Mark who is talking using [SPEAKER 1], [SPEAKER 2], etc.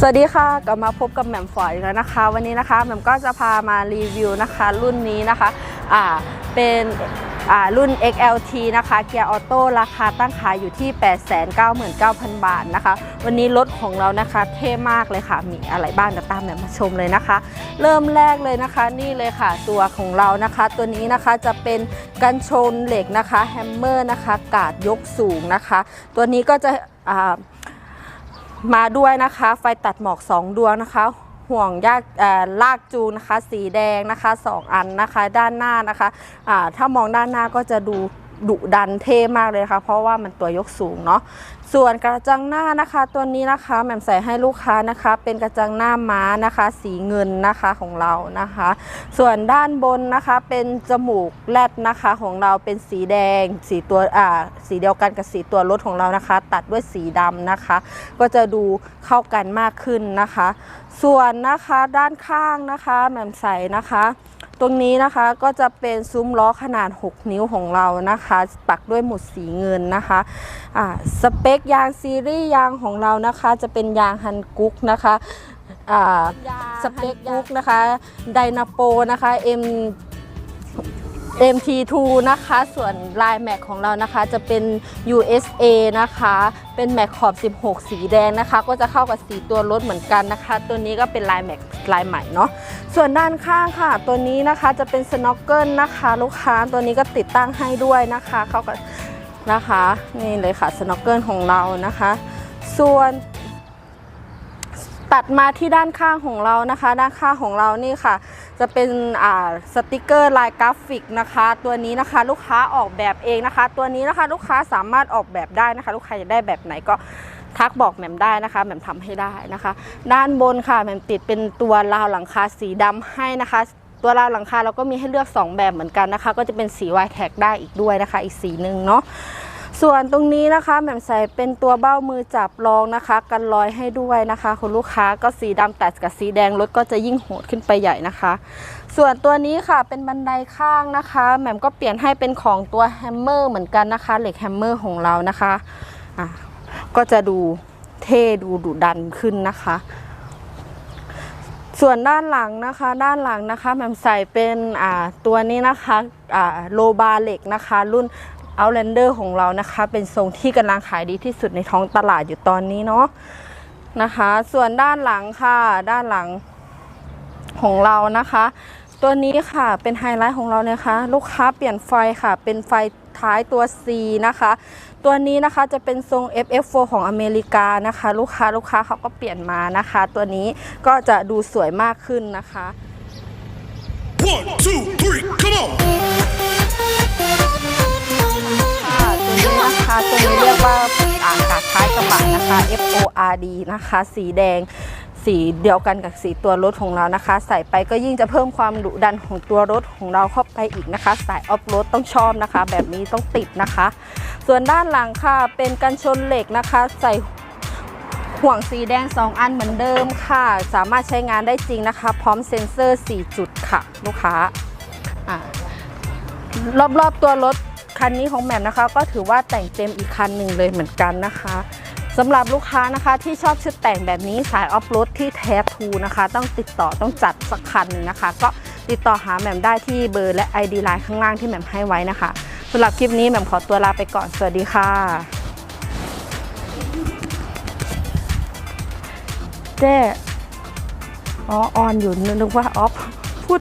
[SPEAKER 1] สวัสดีค่ะกลับมาพบกับแหม่มฝอยแล้วนะคะ วันนี้นะคะแหม่มก็จะพามารีวิวนะคะ รุ่นนี้นะคะอ่าเป็นอ่ารุ่น XLT นะคะเกียร์ออโต้ราคาตั้งขายอยู่ที่ 899,000 บาทนะคะ วันนี้รถของเรานะคะเท่มากเลยค่ะ มีอะไรบ้างเดี๋ยวตามแหม่มมาชมเลยนะคะ เริ่มแรกเลยนะคะนี่เลยค่ะตัวของเรานะคะ ตัวนี้นะคะจะเป็นกันชนเหล็กนะคะแฮมเมอร์นะคะกาดยกสูงนะคะ ตัวนี้ก็จะอ่า มาด้วยนะคะ ไฟตัดหมอก 2 ดวงนะคะ ห่วงยากลากจูงนะคะ สีแดงนะคะ 2 อันนะคะ ด้านหน้านะคะถ้ามองด้านหน้าก็จะดู ดุดันเท่มากเลยนะคะ เพราะว่ามันตัวยกสูงเนาะส่วนกระจังหน้านะคะตัวนี้นะคะแหม่มใส่ให้ลูกค้านะคะ เป็นกระจังหน้าม้านะคะ สีเงินนะคะของเรานะคะ ส่วนด้านบนนะคะเป็นจมูกแรดนะคะของเราเป็นสีแดง สีตัวอ่าสีเดียวกันกับสีตัวรถของเรานะคะ ตัดด้วยสีดำนะคะ ก็จะดูเข้ากันมากขึ้นนะคะ ส่วนนะคะด้านข้างนะคะแหม่มใส่นะคะ ตรงนี้นะคะก็จะเป็นซุ้มล้อขนาด 6 นิ้วของเรานะคะ ปักด้วยหมุดสีเงินนะคะอ่าสเปคยางซีรีส์ยางของเรานะคะ จะเป็นยางฮันกุ๊กนะคะอ่าสเปคกุ๊กนะคะไดนาโปนะคะ M MT2 นะคะ ส่วนลายแม็กของเรานะคะจะเป็น USA นะคะ เป็นแม็กขอบ 16 สีแดงนะคะ ก็จะเข้ากับสีตัวรถเหมือนกันนะคะ ตัวนี้ก็เป็นลายแม็กลายใหม่เนาะ ส่วนด้านข้างค่ะ ตัวนี้นะคะจะเป็นสโนว์เกิลนะคะ ลูกค้าตัวนี้ก็ติดตั้งให้ด้วยนะคะ เข้ากับนะคะ นี่เลยค่ะสโนว์เกิลของเรานะคะ ส่วน ตัดมาที่ด้านข้างของเรานะคะ ด้านข้างของเรานี่ค่ะ จะเป็นอ่าสติกเกอร์ลายกราฟิกนะคะ ตัวนี้นะคะลูกค้าออกแบบเองนะคะ ตัวนี้นะคะลูกค้าสามารถออกแบบได้นะคะ ลูกค้าจะได้แบบไหนก็ทักบอกแหม่มได้นะคะแหม่มทำให้ได้นะคะ ด้านบนค่ะแหม่มติดเป็นตัวราวหลังคาสีดำให้นะคะ ตัวราวหลังคาเราก็มีให้เลือก 2 แบบเหมือนกันนะคะ ก็จะเป็นสีวายแท็กได้อีกด้วยนะคะ อีกสีหนึ่งเนาะ ส่วนตรงนี้นะคะแหม่มใส่เป็นตัวเบ้ามือจับรองนะคะ กันรอยให้ด้วยนะคะคุณลูกค้าก็สีดำแต่กับสีแดงรถก็จะยิ่งโหดขึ้นไปใหญ่นะคะ ส่วนตัวนี้ค่ะเป็นบันไดข้างนะคะแหม่มก็เปลี่ยนให้เป็นของตัวแฮมเมอร์เหมือนกันนะคะเหล็กแฮมเมอร์ของเรานะคะอะก็จะดูเท่ดูดุดันขึ้นนะคะ ส่วนด้านหลังนะคะ ด้านหลังนะคะแหม่มใส่เป็นอ่าตัวนี้นะคะอ่าโลบาเหล็กนะคะ รุ่น Outlander ของเรานะคะ เป็นทรงที่กำลังขายดีที่สุดในท้องตลาดอยู่ตอนนี้เนาะนะคะ ส่วนด้านหลังค่ะ ด้านหลังของเรานะคะ ตัวนี้ค่ะเป็นไฮไลท์ของเราเลยค่ะลูกค้าเปลี่ยนไฟค่ะ เป็นไฟท้ายตัว C นะคะ ตัวนี้นะคะจะเป็นทรง FF4 ของอเมริกานะคะ ลูกค้าลูกค้าเขาก็เปลี่ยนมานะคะ ตัวนี้ก็จะดูสวยมากขึ้นนะคะ
[SPEAKER 2] One, two, three, come on!
[SPEAKER 1] นะคะ F O R D นะคะ สีแดง สีเดียวกันกับสีตัวรถของเรานะคะ ใส่ไปก็ยิ่งจะเพิ่มความดุดันของตัวรถของเราเข้าไปอีกนะคะ สายออฟโรดต้องชอบนะคะ แบบนี้ต้องติดนะคะ ส่วนด้านหลังค่ะเป็นกันชนเหล็กนะคะ ใส่ห่วงสีแดง 2 อันเหมือนเดิมค่ะ สามารถใช้งานได้จริงนะคะ พร้อมเซ็นเซอร์ 4 จุดค่ะ ลูกค้าอ่ารอบๆตัวรถคันนี้ของแหม่มนะคะ ก็ถือว่าแต่งเต็มอีกคันหนึ่งเลยเหมือนกันนะคะ สำหรับลูกค้านะคะที่ชอบชุดแต่งแบบนี้สายออฟโรดที่แท้ทูนะคะ ต้องติดต่อต้องจัดสักคันหนึ่งนะคะ ก็ติดต่อหาแหม่มได้ที่เบอร์และ ID ไลน์ข้างล่างที่แหม่มให้ไว้นะคะสำหรับคลิปนี้แหม่มขอตัวลาไปก่อน สวัสดีค่ะ เจ๊อ๋อออนอยู่นึกว่าออฟ